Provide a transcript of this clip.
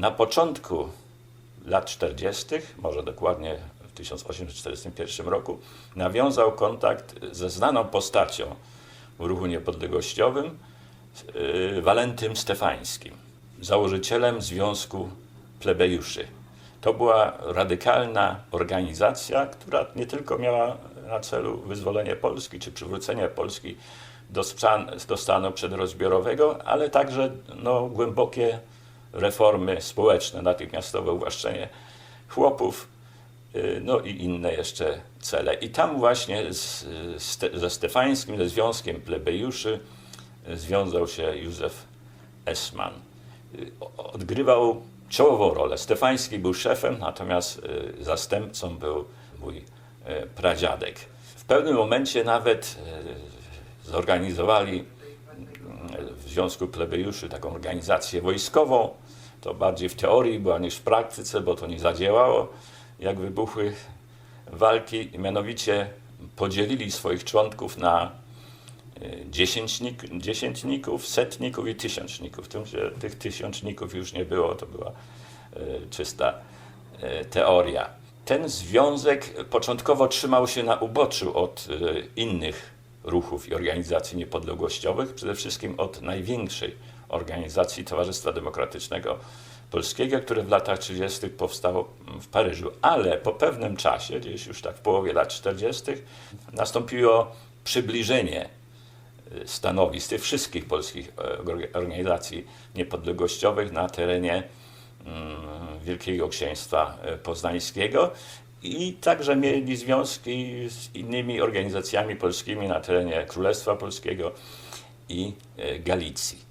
Na początku lat 40., może dokładnie w 1841 roku, nawiązał kontakt ze znaną postacią w ruchu niepodległościowym, yy, Walentym Stefańskim, założycielem Związku Plebejuszy. To była radykalna organizacja, która nie tylko miała na celu wyzwolenie Polski czy przywrócenie Polski do, stan- do stanu przedrozbiorowego, ale także no, głębokie reformy społeczne, natychmiastowe uwłaszczenie chłopów, y, no i inne jeszcze cele. I tam właśnie z, z, ze Stefańskim, ze Związkiem Plebejuszy y, związał się Józef Esman. Y, Odgrywał czołową rolę. Stefański był szefem, natomiast zastępcą był mój pradziadek. W pewnym momencie nawet zorganizowali w Związku Plebejuszy taką organizację wojskową. To bardziej w teorii była niż w praktyce, bo to nie zadziałało, jak wybuchły walki. Mianowicie podzielili swoich członków na y, dziesięćnik, dziesiętników, setników i tysiączników. Tym się tych tysiączników już nie było, to była y, czysta y, teoria. Ten związek początkowo trzymał się na uboczu od innych ruchów i organizacji niepodległościowych, przede wszystkim od największej organizacji Towarzystwa Demokratycznego Polskiego, które w latach 30. powstało w Paryżu. Ale po pewnym czasie, gdzieś już tak w połowie lat 40., nastąpiło przybliżenie y, stanowisk tych wszystkich polskich e, orga- organizacji niepodległościowych na terenie mm, Wielkiego Księstwa e, Poznańskiego i także mieli związki z innymi organizacjami polskimi na terenie Królestwa Polskiego i e, Galicji.